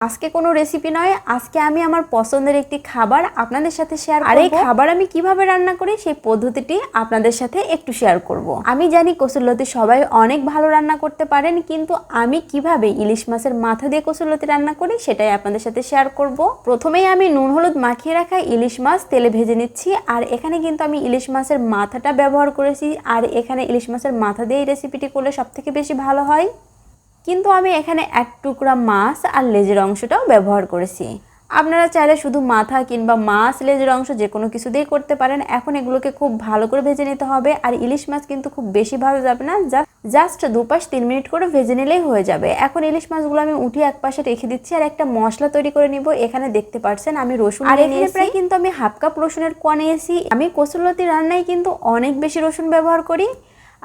আজকে কোনো রেসিপি নয় আজকে আমি আমার পছন্দের একটি খাবার আপনাদের সাথে শেয়ার আর এই খাবার আমি কীভাবে রান্না করি সেই পদ্ধতিটি আপনাদের সাথে একটু শেয়ার করব। আমি জানি কসুরলতি সবাই অনেক ভালো রান্না করতে পারেন কিন্তু আমি কীভাবে ইলিশ মাছের মাথা দিয়ে কসুরলতি রান্না করি সেটাই আপনাদের সাথে শেয়ার করব। প্রথমেই আমি নুন হলুদ মাখিয়ে রাখা ইলিশ মাছ তেলে ভেজে নিচ্ছি আর এখানে কিন্তু আমি ইলিশ মাছের মাথাটা ব্যবহার করেছি আর এখানে ইলিশ মাছের মাথা দিয়ে এই রেসিপিটি করলে সবথেকে বেশি ভালো হয়। কিন্তু আমি এখানে এক টুকরা মাছ আর লেজের অংশটাও ব্যবহার করেছি। আপনারা চাইলে শুধু মাথা কিংবা মাছ লেজের অংশ যে কোনো কিছু দিয়ে করতে পারেন। এখন এগুলোকে খুব ভালো করে ভেজে নিতে হবে। আর ইলিশ মাছ কিন্তু খুব বেশি ভাজা যাবে না। জাস্ট দুপাশ তিন মিনিট করে ভেজে নিলেই হয়ে যাবে। এখন ইলিশ মাছগুলো আমি উঠিয়ে এক পাশে রেখে দিচ্ছি আর একটা মশলা তৈরি করে নিব। এখানে দেখতে পাচ্ছেন আমি রসুন আর এখানে প্রায় কিন্তু আমি হাফ কাপ রসুনের কোয়া নিয়েছি। আমি কচুরলতি রান্নায় কিন্তু অনেক বেশি রসুন ব্যবহার করি।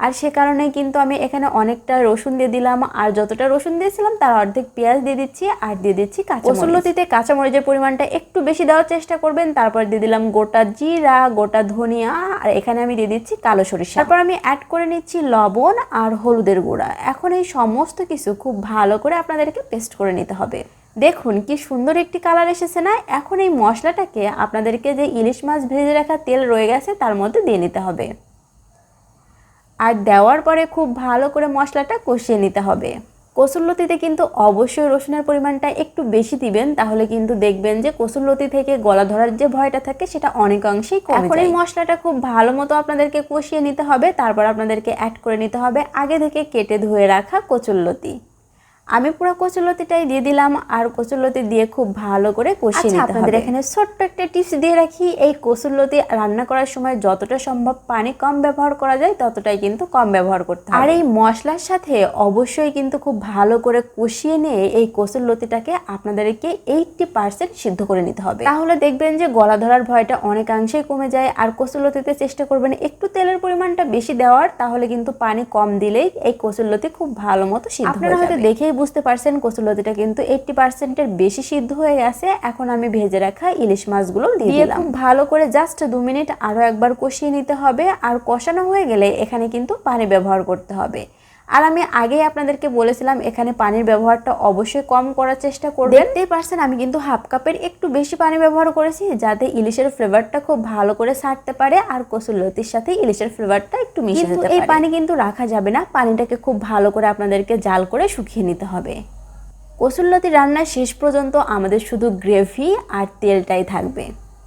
আর সে কারণে কিন্তু আমি এখানে অনেকটা রসুন দিয়ে দিলাম। আর যতটা রসুন দিয়েছিলাম, তার অর্ধেক পেঁয়াজ দিয়ে দিচ্ছি আর দিয়ে দিচ্ছি কাঁচামরিচিতে কাঁচামরিচের পরিমাণটা একটু বেশি দেওয়ার চেষ্টা করবেন। তারপর দিয়ে দিলাম গোটা জিরা, গোটা ধনিয়া, আর এখানে আমি দিয়ে দিচ্ছি কালো সরিষা। তারপর আমি অ্যাড করে নিচ্ছি লবণ আর হলুদের গুঁড়া। এখন এই সমস্ত কিছু খুব ভালো করে আপনাদেরকে পেস্ট করে নিতে হবে। দেখুন কি সুন্দর একটি কালার এসেছে না? এখন এই মশলাটাকে আপনাদেরকে যে ইলিশ মাছ ভেজে রাখা তেল রয়ে গেছে, তার মধ্যে দিয়ে নিতে হবে। আর দেওয়ার পরে খুব ভালো করে মশলাটা কষিয়ে নিতে হবে। কসুরলতিতে কিন্তু অবশ্যই রসুনের পরিমাণটা একটু বেশি দিবেন তাহলে কিন্তু দেখবেন যে কসুরলতি থেকে গলা ধরার যে ভয়টা থাকে সেটা অনেকাংশেই কমে এখন এই মশলাটা খুব ভালো মতো আপনাদেরকে কষিয়ে নিতে হবে তারপর আপনাদেরকে অ্যাড করে নিতে হবে আগে থেকে কেটে ধুয়ে রাখা কচুরলতি আমি পুরো কচুলতিটাই দিয়ে দিলাম আর কচুলতি দিয়ে খুব ভালো করে কষিয়ে নিতে আপনাদের এখানে ছোট্ট একটা টিপস দিয়ে রাখি এই কচুলতি রান্না করার সময় যতটা সম্ভব পানি কম ব্যবহার করা যায় ততটাই কিন্তু কম ব্যবহার করতে হবে। আর এই মশলার সাথে অবশ্যই কিন্তু খুব ভালো করে কষিয়ে নিয়ে এই কচুরলতিটাকে আপনাদেরকে এইটটি পার্সেন্ট সিদ্ধ করে নিতে হবে। তাহলে দেখবেন যে গলা ধরার ভয়টা অনেকাংশেই কমে যায় আর কচুরলতিতে চেষ্টা করবেন একটু তেলের পরিমাণটা বেশি দেওয়ার তাহলে কিন্তু পানি কম দিলেই এই কচুরলতি খুব ভালো মতো সিদ্ধ আপনারা হয়তো দেখেই বুঝতে পারছেন কচুলতিটা কিন্তু এইটটি পার্সেন্টের বেশি সিদ্ধ হয়ে গেছে। এখন আমি ভেজে রাখা ইলিশ মাছগুলো দিয়ে দিলাম। ভালো করে জাস্ট দু মিনিট আরও একবার কষিয়ে নিতে হবে। আর কষানো হয়ে গেলে এখানে কিন্তু পানি ব্যবহার করতে হবে। আর আমি আগেই আপনাদেরকে বলেছিলাম এখানে পানির ব্যবহারটা অবশ্যই কম করার চেষ্টা করবেন। দেখতেই পারছেন আমি কিন্তু হাফ কাপের একটু বেশি পানি ব্যবহার করেছি যাতে ইলিশের ফ্লেভারটা খুব ভালো করে ছাড়তে পারে আর কসুরলতির সাথে ইলিশের ফ্লেভারটা একটু মিশে যেতে পারে। এই পানি কিন্তু রাখা যাবে না পানিটাকে খুব ভালো করে আপনাদেরকে জাল করে শুকিয়ে নিতে হবে। কসুরলতি রান্নার শেষ পর্যন্ত আমাদের শুধু গ্রেভি আর তেলটাই থাকবে।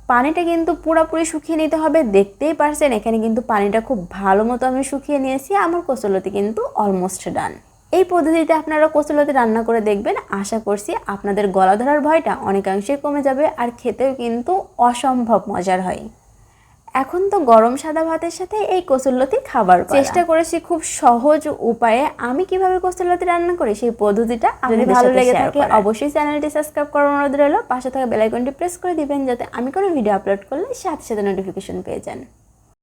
পানিটা কিন্তু পুরোপুরি শুকিয়ে নিতে হবে, দেখতেই পারছেন, এখানে কিন্তু পানিটা খুব ভালো মতো আমি শুকিয়ে নিয়েছি, আমার কচলতি কিন্তু অলমোস্ট ডান এই পদ্ধতিতে আপনারা কচুলতি রান্না করে দেখবেন, আশা করছি আপনাদের গলা ধরার ভয়টা অনেকাংশেই কমে যাবে আর খেতেও কিন্তু অসম্ভব মজার হয়। এখন তো গরম সাদা ভাতের সাথে এই কচুরলতি খাবার চেষ্টা করেছি খুব সহজ উপায়ে। আমি কীভাবে কচুরলতি রান্না করি সেই পদ্ধতিটা যদি ভালো লেগে থাকে অবশ্যই চ্যানেলটি সাবস্ক্রাইব করার অনুরোধ রইল। পাশে থাকা বেলাইকনটি প্রেস করে দিবেন যাতে আমি কোনো ভিডিও আপলোড করলে সাথে সাথে নোটিফিকেশন পেয়ে যান।